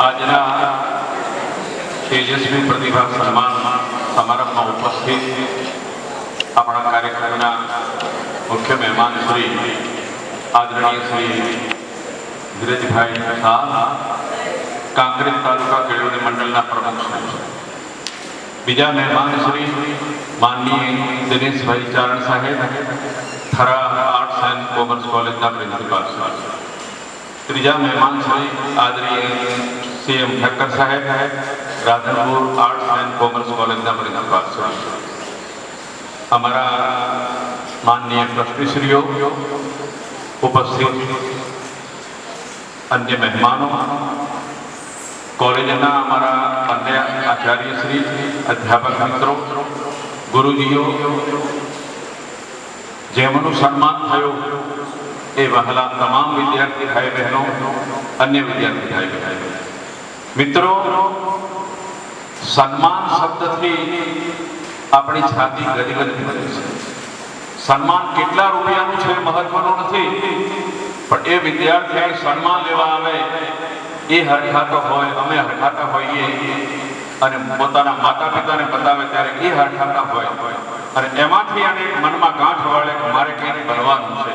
આજના તેજસ્વી પ્રતિભા સન્માન સમારંભમાં ઉપસ્થિત આપણા કાર્યક્રમના મુખ્ય મહેમાન શ્રી આદરણીય શ્રી ધીરજભાઈ શાહ કાંકરેજ તાલુકા ખેડૂત મંડળના પ્રમુખ શ્રી બીજા મહેમાન શ્રી માનનીય દિનેશભાઈ ચારણ સાહેબ થરા આર્ટ્સ એન્ડ કોમર્સ કોલેજના પ્રિન્સિપાલ શ્રી ત્રીજા મહેમાન શ્રી આદરણીય સીએમ ઠક્કર સાહેબ રાધનપુર આર્ટ્સ એન્ડ કોમર્સ કોલેજના પ્રિન્સિપાલ શ્રી અમારા માનનીય ટ્રસ્ટીશ્રીઓ ઉપસ્થિત અન્ય મહેમાનો કોલેજના અમારા અન્ય આચાર્યશ્રી અધ્યાપક મિત્રો ગુરુજીઓ જેમનું સન્માન થયું એ વહાલા તમામ વિદ્યાર્થી ભાઈ બહેનો અન્ય વિદ્યાર્થી ભાઈ બહેનો મિત્રો, સન્માન શબ્દથી આપણી છાતી ગદગદ બને છે. સન્માન કેટલા રૂપિયાનું છે મહત્વનું નથી, પણ એ વિદ્યાર્થીને સન્માન લેવા આવે, એ હરખાતો હોય, અમે હરખાતા હોઈએ, અને પોતાના માતા પિતાને બતાવે ત્યારે એ હરખાતા હોય. અને એમાંથી આને મનમાં ગાંઠ વાળે મારે કંઈક બનવાનું છે.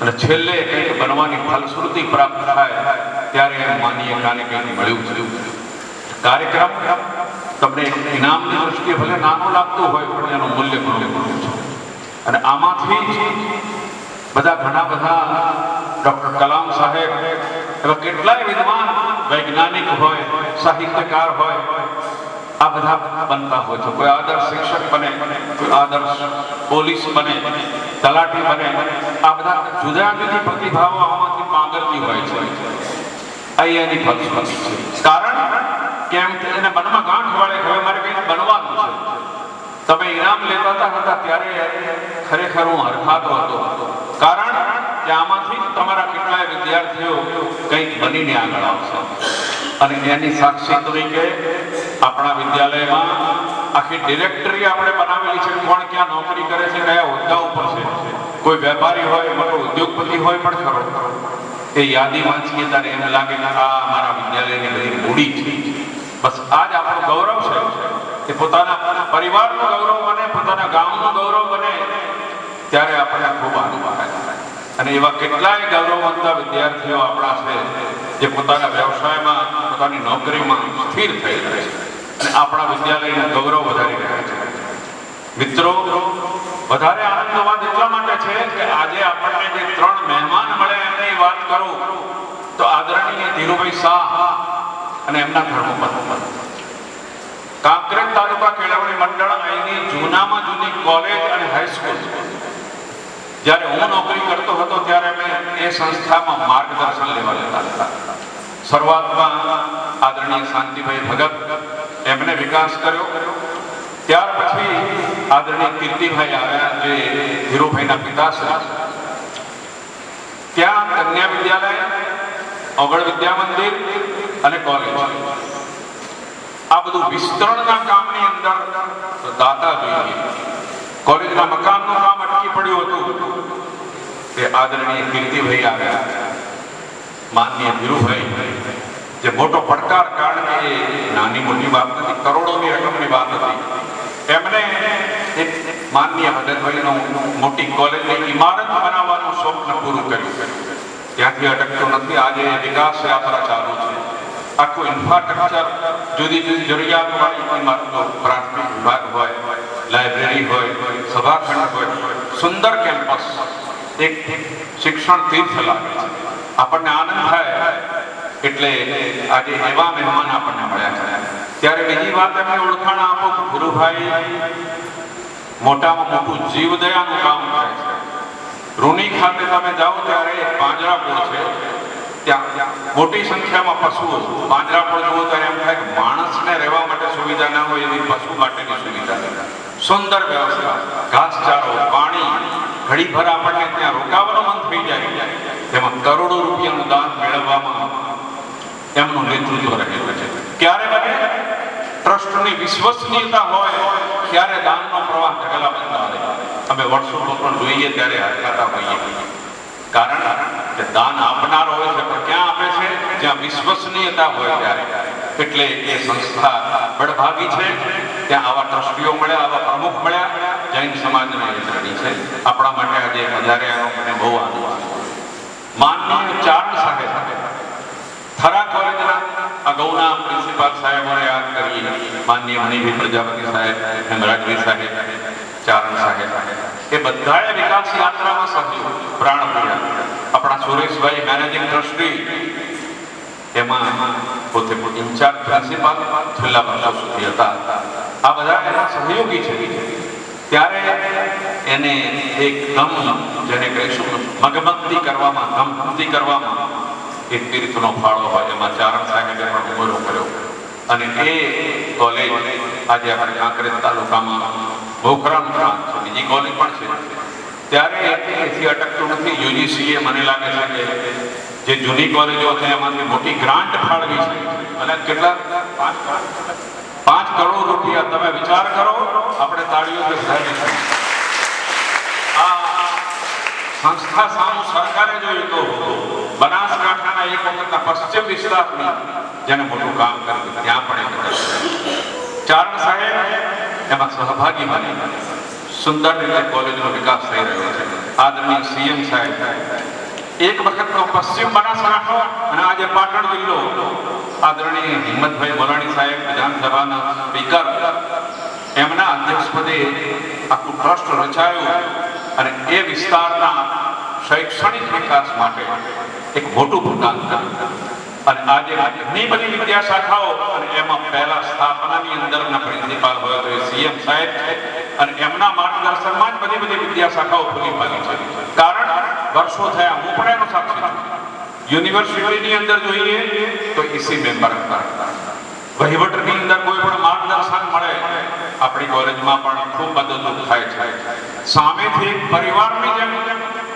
અને છેલ્લે કંઈક બનવાની ફલશ્રુતિ પ્રાપ્ત થાય ત્યારે માનીય કાર્યક્રમ મળ્યું મળ્યું કાર્યક્રમ તમને ઇનામની દ્રષ્ટિએ ભલે નાનો લાગતું હોય, પણ એનું મૂલ્ય ઘણું ઘણું છે. અને આમાંથી બધા ઘણા બધા ડોક્ટર કલામ સાહેબ, એવા કેટલાય વિદ્વાન, વૈજ્ઞાનિક હોય, સાહિત્યકાર હોય, આ બધા બનતા હોય છે. કોઈ આદર્શ શિક્ષક બને, કોઈ આદર્શ પોલીસ બને, તલાટી બને, આ બધા જુદા જુદી પ્રતિભાવો આમાંથી પાંગરતી હોય છે. અહીંયાની ફલશ્રુતિ છે. કારણ કેમ એને મનમાં ગાંઠ વાળે હવે મારે કંઈક બનવાનું છે. તમે ઇનામ લેતા હતા ત્યારે ખરેખર હું હરખાતો હતો. કારણ કે આમાંથી તમારા કેટલાય વિદ્યાર્થીઓ કંઈક બનીને આગળ આવશે. અને એની સાક્ષી તરીકે આપણા વિદ્યાલયમાં આખી ડિરેક્ટરી આપણે બનાવેલી છે કોણ ક્યાં નોકરી કરે છે, કયા હોદ્દા ઉપર છે. કોઈ વેપારી હોય મોટો ઉદ્યોગપતિ હોય પણ ખરો. એ યાદી વાંચીએ ત્યારે એમ લાગે કે આ અમારા વિદ્યાલયની બધી મૂડી છે. બસ આ જ આપણું ગૌરવ છે કે પોતાના પરિવારનું ગૌરવ બને, પોતાના ગામનું ગૌરવ બને, ત્યારે આપણને ખૂબ આનંદ આવે અને એવા કેટલાય ગૌરવવંતા વિદ્યાર્થીઓ આપણા છે જે પોતાના વ્યવસાયમાં, પોતાની નોકરીમાં સ્થિર થઈ રહે છે. અને આપણા વિદ્યાલયનું ગૌરવ વધારી રહ્યા છે. મિત્રો, વધારે આનંદ વાત એટલા માટે છે કે આજે આપણને જે ત્રણ મહેમાન મળે એમની વાત કરું. તો આદરણીય ધીરુભાઈ શાહ અને એમના ધર્મપત્ની કાંકરેજ તાલુકા કેળવણી મંડળ અહીંની જૂનામાં જૂની કોલેજ અને હાઈસ્કૂલ જ્યારે હું નોકરી કરતો હતો ત્યારે મેં એ સંસ્થામાં માર્ગદર્શન લેવા જતા હતા. શરૂઆતમાં આદરણીય શાંતિભાઈ ભગત એમને વિકાસ કર્યો. ત્યાર પછી આદરણીય કીર્તિભાઈ આવ્યા જે ધીરુભાઈના છે. ત્યાં કન્યા વિદ્યાલય, અગળ વિદ્યા મંદિર અને કોલેજ. આ બધું વિસ્તરણના કામની અંદર દાતા જોઈએ. કોલેજના મકાનનું કામ અટકી પડ્યું હતું. તે આદરણીય કીર્તિભાઈ આવ્યા. માનનીય ધીરુભાઈ, જે મોટો પડકાર કારણ કે નાની મોટી વાત નથી, કરોડોની રકમની વાત હતી. એમને માનનીય ભગતભાઈનો મોટી કોલેજની ઇમારત બનાવવાનું સ્વપ્ન પૂરું કર્યું. ત્યાંથી અટકતો નથી. આજે વિકાસ યાત્રા ચાલુ છે. આખું ઇન્ફ્રાસ્ટ્રક્ચર જુદી જુદી જરૂરિયાતવાળી ઇમારતો પ્રાથમિક વિભાગ હોય લાઇબ્રેરી હોય, સભાખંડ હોય, સુંદર કેમ્પસ એક શિક્ષણ તીર્થ લાગે છે. આપણને આનંદ થાય એટલે આજે એવા મહેમાન આપણને મળ્યા છે. ત્યારે બીજી વાત એમને ઓળખાણ આપો ગુરુભાઈ મોટામાં મોટું જીવદયાનું કામ થાય છે. રૂની ખાતે તમે જાઓ ત્યારે પાંજરાપોળ છે. ત્યાં મોટી સંખ્યામાં પશુઓ પાંજરાપોળ જુઓ ત્યારે એમ થાય કે માણસને રહેવા માટે સુવિધા ના હોય એવી પશુ માટેની સુવિધા સુંદર વ્યવસ્થા, ઘાસચારો, પાણી, ઘડીભર આપણને ત્યાં રોકાવાનું મન થઈ જાય. તેમાં કરોડો રૂપિયાનું દાન મેળવવામાં એમનું નેતૃત્વ રહેલું છે. ક્યારે બને? ટ્રસ્ટની વિશ્વસનીયતા હોય. ત્યારે દાનનો પ્રવાહ ઢગલા બંધ આવે. અમે વર્ષો પણ જોઈએ ત્યારે હરખાતા હોઈએ. કારણ કે દાન આપનાર હોય છે, પણ ક્યાં આપે છે? જ્યાં વિશ્વસનીયતા હોય ત્યારે. એટલે એ સંસ્થા બળભાગી છે. ત્યાં આવા ટ્રસ્ટીઓ મળ્યા, આવા પ્રમુખ મળ્યા. જૈન સમાજના યજમાની છે. આપણા માટે આજે વધારે મને બહુ આનંદ. માનનીય ચારણ સાહેબ થરા કોલેજના અગાઉના પ્રિન્સિપાલ સાહેબોને યાદ કરીએ માન્ય મણિભાઈ પ્રજાપતિ સાહેબ હેમરાજભાઈ સાહેબ, ચારણ સાહેબ. એ બધાએ વિકાસ યાત્રામાં સહયોગ પ્રાણ પૂર્યા. આપણા સુરેશભાઈ મેનેજિંગ ટ્રસ્ટી, એમાં પોતે ઇન્ચાર્જ પ્રિન્સિપાલ છેલ્લા વર્ષો સુધી હતા. આ બધા એના સહયોગી છે. ત્યારે એને એક ધમ, જેને કહીશું મગમગતી કરવામાં, ધમધમતી કરવામાં એક તીર્થનો ફાળો હોય, એમાં ચારણ સાહેબે પણ ઉમેરો કર્યો. અને એ કોલેજ આજે આપણે કાંકરેજ તાલુકામાં ભોખરામ બીજી કોલેજ પણ છે. ત્યારે એથી અટકતું નથી. યુજીસીએ મને લાગે છે કે જે જૂની કોલેજો છે, એમાંથી મોટી ગ્રાન્ટ ફાળવી છે. અને કેટલા? પાંચ કરોડ. રૂપિયા તમે વિચાર કરો, આપણે તાળીઓ સંસ્થા સામું સરકારે જોયું તો બનાસકાંઠાના એક વખતના પશ્ચિમ વિસ્તારની જેને મોટું કામ કર્યું ત્યાં પણ ચારણ સાહેબ એમાં સહભાગી બની સુંદર રીતે કોલેજનો વિકાસ થઈ રહ્યો છે. આદરણીય સીએમ સાહેબ. એક વખતનો પશ્ચિમ બનાસકાંઠો અને આજે પાટણ જિલ્લો. આદરણીય હિંમતભાઈ મોલાણી સાહેબ, વિધાનસભાના સ્પીકર. એમના અધ્યક્ષપદે આખું ટ્રસ્ટ રચાયું. અને એ વિસ્તારના શૈક્ષણિક વિકાસ માટે એક મોટું પ્રદાન કર્યું. અને આજે ઘણી બધી વિદ્યા શાખાઓ અને એમાં પહેલા સ્થાપનાની અંદરના પ્રિન્સિપાલ હોય તો એ સીએમ સાહેબ છે અને એમના માર્ગદર્શનમાં જ બધી બધી વિદ્યા શાખાઓ ખુલી પાડી છે. કારણ વર્ષો થયા, હું પણ એનો સાક્ષી છું. યુનિવર્સિટીની અંદર જોઈએ તો ઈસી મેમ્બર હતા. વહીવટની અંદર કોઈ પણ માર્ગદર્શન મળે, આપણી કોલેજમાં પણ ખૂબ મદદરૂપ થાય છે. સામેથી એક પરિવારની જેમ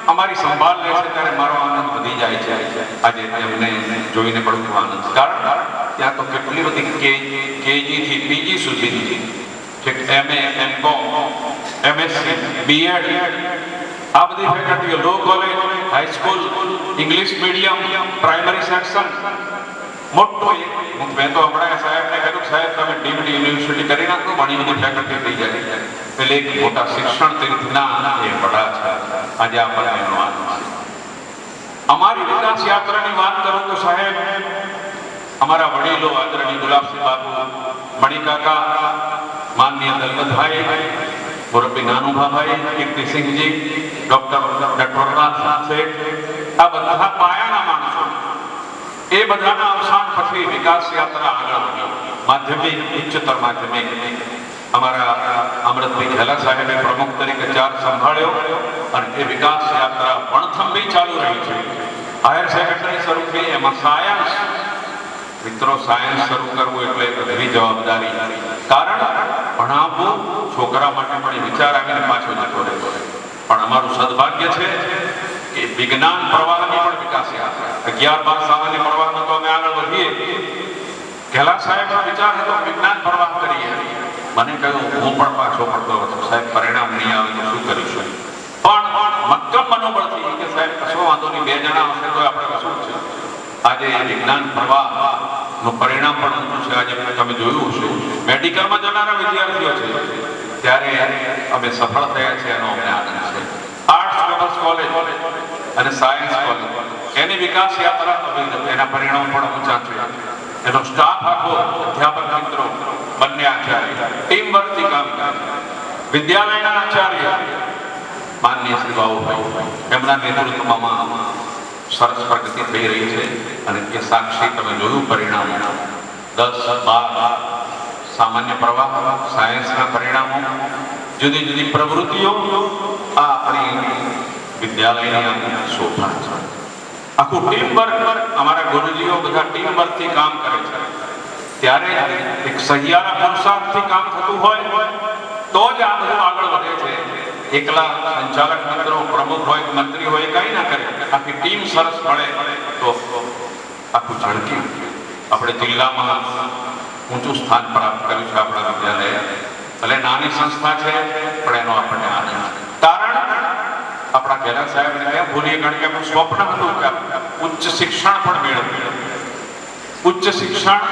અમારી સંભાળ લે છે, ત્યારે મારો આનંદ વધી જાય છે. આજે એમને જોઈને પણ ખૂબ આનંદ કારણ ત્યાં તો કેટલી બધી કે કેજી થી પીજી સુધીની ઠીક એમએ એમકોમ એમએસસી બીએડ આ બધી ફેકલ્ટીઓ law college high school English medium primary section મોટો એક. હું મેં તો હમણાં સાહેબને કહ્યું સાહેબ, તમે ડીમ્ડ યુનિવર્સિટી કરી નાખો ઘણી બધી ફેકલ્ટી થઈ જાય. એટલે એક મોટા શિક્ષણ તીર્થના એ વડા છે. આજે આપણને એનો આનંદ છે. અમારી વિકાસ યાત્રાની વાત કરું તો સાહેબ, અમારા વડીલો આદરણીય ગુલાબસિંહ બાપુ મણિકાકા માનનીય દલપતભાઈ મુરબ્બી નાનુભાભાઈ કીર્તિસિંહજી, ડોક્ટર નટવરનાથ શેઠ આ બધા પાયાના માણસો એ બધાના અવસાન પછી વિકાસ યાત્રા આગળ માધ્યમિક, ઉચ્ચતર માધ્યમિક. અમારા અમૃતભાઈ ઝાલા સાહેબે પ્રમુખ તરીકે ચાર્જ સંભાળ્યો અને એ વિકાસ યાત્રા વણથંભી ચાલુ રહી છે. હાયર સેકન્ડરી શરૂ થઈ એમાં સાયન્સ મિત્રો સાયન્સ શરૂ કરવું એટલે બધી જવાબદારી. કારણ, ભણાવવું, છોકરા માટે પણ વિચાર આવીને પાછો જતો રહેતો પણ અમારું સદભાગ્ય છે કે વિજ્ઞાન પ્રવાહની પણ વિકાસ અગિયાર બાર સામાન્ય પ્રવાહનો તો અમે આગળ વધીએ. ઘેલા સાહેબનો વિચાર હતો, વિજ્ઞાન પ્રવાહ કરીએ. મને કહ્યું, હું પણ પાછો પડતો હતો. સાહેબ, પરિણામ નહીં આવે તો શું કરીશું? પણ મક્કમ મનોબળથી કે સાહેબ, કશો વાંધો નહીં, બે જણા હશે તો આપણે કશું છે. આજે વિજ્ઞાન પ્રવાહનું પરિણામ પણ ઊંચું છે? આજે તમે જોયું હશે. મેડિકલમાં જનારા વિદ્યાર્થીઓ છે. ત્યારે અમે સફળ થયા છે, એનો અમને આનંદ છે. આર્ટ્સ કોલેજ અને સાયન્સ કોલેજ એની વિકાસ યાત્રા એના પરિણામ પણ ઊંચા છે. એનો સ્ટાફ આખો અધ્યાપક મિત્રો, બંને આચાર્ય. ટીમ વર્કથી કામ કરે. વિદ્યાલયના આચાર્ય, માનનીય શ્રી બાબુભાઈ. એમના નેતૃત્વમાં સરસ પ્રગતિ થઈ રહી છે. અને એ સાક્ષી તમે જોયું પરિણામ. દસ, બાર સામાન્ય પ્રવાહ સાયન્સના પરિણામો. જુદી જુદી પ્રવૃત્તિઓ આ આપણી વિદ્યાલયની શોભા છે આખું ટીમ વર્ક અમારા ગુરુજીઓ બધા ટીમ વર્કથી કામ કરે છે. ત્યારે એક સહિયારા પુરુષાર્થથી કામ થતું હોય, તો જ આ બધું આગળ વધે છે. એકલા સંચાલક મિત્રો પ્રમુખ હોય, મંત્રી હોય કઈ ના કરે. આખી ટીમ સરસ મળે તો આખું ઝળકી. આપણે જિલ્લામાં ઊંચું સ્થાન પ્રાપ્ત કર્યું છે આપણા વિદ્યાલય. ભલે નાની સંસ્થા છે, પણ એનો આપણને આનંદ આપણા ઘેલા સાહેબ કેમ ભૂલીએ કારણ કે એમનું સ્વપ્ન હતું કે ઉચ્ચ શિક્ષણ પણ મેળવ્યું ઉચ્ચ શિક્ષણ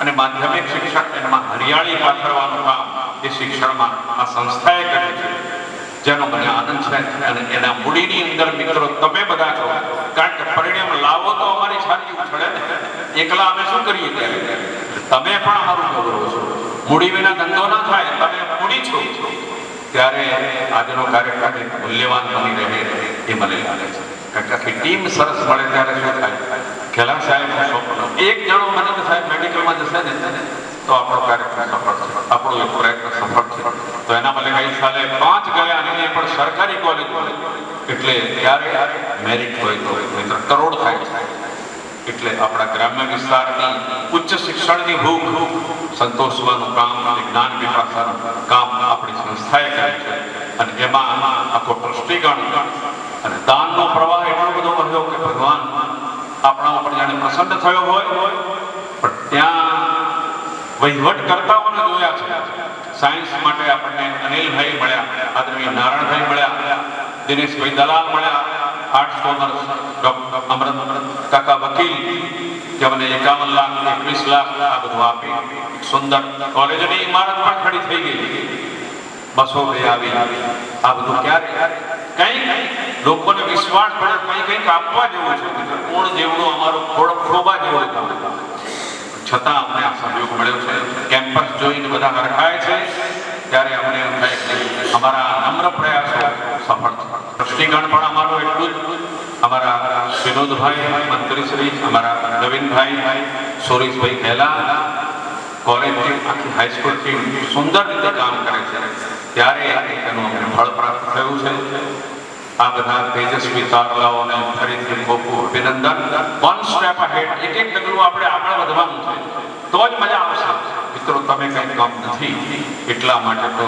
અને માધ્યમિક શિક્ષણ એમાં હરિયાળી પાથરવાનું કામ એ શિક્ષણમાં આ સંસ્થાએ કર્યું છે. જેનો મને આનંદ છે અને એના મૂડીની અંદર મિત્રો તમે બધા છો. કારણ કે પરિણામ લાવો તો અમારી છાતી ઉછળે. ને એકલા અમે શું કરીએ ત્યારે? તમે પણ અમારું ગૌરવ છો. મૂડી વિના ધંધો ના થાય. તમે મૂડી છો. ત્યારે આજનો કાર્યક્રમ એક મૂલ્યવાન બની રહે એ મને લાગે છે. કારણ કે આખી ટીમ સરસ મળે ત્યારે શું થાય? ખેલા સાહેબનું સ્વપ્ન. એક જણો મને સાહેબ મેડિકલમાં જશે ને, તો આપણો કાર્યક્રમ સફળ છે આપણો એક પ્રયત્ન સફળ છે તો એના માટે ગઈ સાલે પાંચ ગયા અને એ પણ સરકારી કોલેજ એટલે ત્યારે મેરિટ હોય તો મિત્ર કરોડ થાય છે. એટલે આપણા ગ્રામ્ય વિસ્તારની ઉચ્ચ શિક્ષણની ભૂખ સંતોષવાનું કામ અને જ્ઞાન વિકાસનું કામ આપણી સંસ્થાએ કરે છે. અને એમાં આખો ટ્રસ્ટીગણ અને દાનનો પ્રવાહ એટલો બધો વધ્યો કે ભગવાન આપણા ઉપર જાણે પ્રસન્ન થયો હોય, પણ ત્યાં વહીવટ કરતાઓને જોયા છે. સાયન્સ માટે આપણને અનિલભાઈ મળ્યા, આદરણીય નારાયણભાઈ મળ્યા, દિનેશભાઈ દલાલ મળ્યા આર્ટ્સ કોમર્સ અમરત કાકા વકીલ કે મને એકાવન લાખ એકવીસ લાખ આ બધું આપી. સુંદર કોલેજની ઇમારત પણ ખડી થઈ ગઈ. બસો બે આવી. આ બધું ક્યારે? કઈ લોકોને વિશ્વાસ પડે કઈ કંઈક આપવા જેવું છે. કોણ જેવડું અમારું ખોડ ખોબા જેવું છતાં અમને આ સહયોગ મળ્યો છે. કેમ્પસ જોઈને બધા હરખાય છે. ત્યારે અમને એમ અમારા નમ્ર પ્રયાસો સફળ છે પણ અમારું એટલું જ. અમારા વિનોદભાઈ, મંત્રીશ્રી, અમારા નવીનભાઈ, સોરીશભાઈ પહેલા કોલેજ ટીમ આખી હાઈસ્કૂલ ટીમ સુંદર રીતે કામ કરે છે. ત્યારે એનું અમને ફળ પ્રાપ્ત થયું છે. આ બધા તેજસ્વી તારલાઓને ફરીથી ખૂબ અભિનંદન. વન સ્ટેપ અહેડ એક એક ડગલું આપણે આગળ વધવાનું છે. તો જ મજા આવશે. મિત્રો, તમે કંઈ કામ નથી. એટલા માટે તો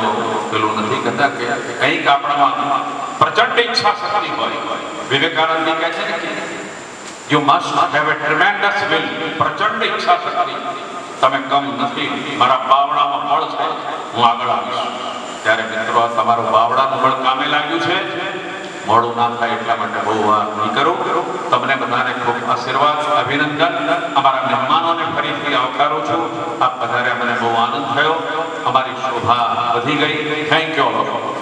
પેલું નથી કહેતા કે કંઈક આપણામાં પ્રચંડ ઈચ્છા શક્તિ હોય. વિવેકાનંદ કહે છે કે you must have a tremendous will પ્રચંડ ઈચ્છા શક્તિ. તમે કમ નથી. મારા બાવડામાં ફળ છે. હું આગળ આવીશ. ત્યારે મિત્રો, આ તમારું બાવડાનું ફળ કામે લાગ્યું છે? મોડું ના થાય એટલા માટે બહુ વાર નહીં કરું. તમને બધાને ખૂબ આશીર્વાદ, અભિનંદન. અમારા મહેમાનોને ફરીથી આવકારું છું. આપ બધાને મને બહુ આનંદ થયો. અમારી શોભા વધી ગઈ. Thank you all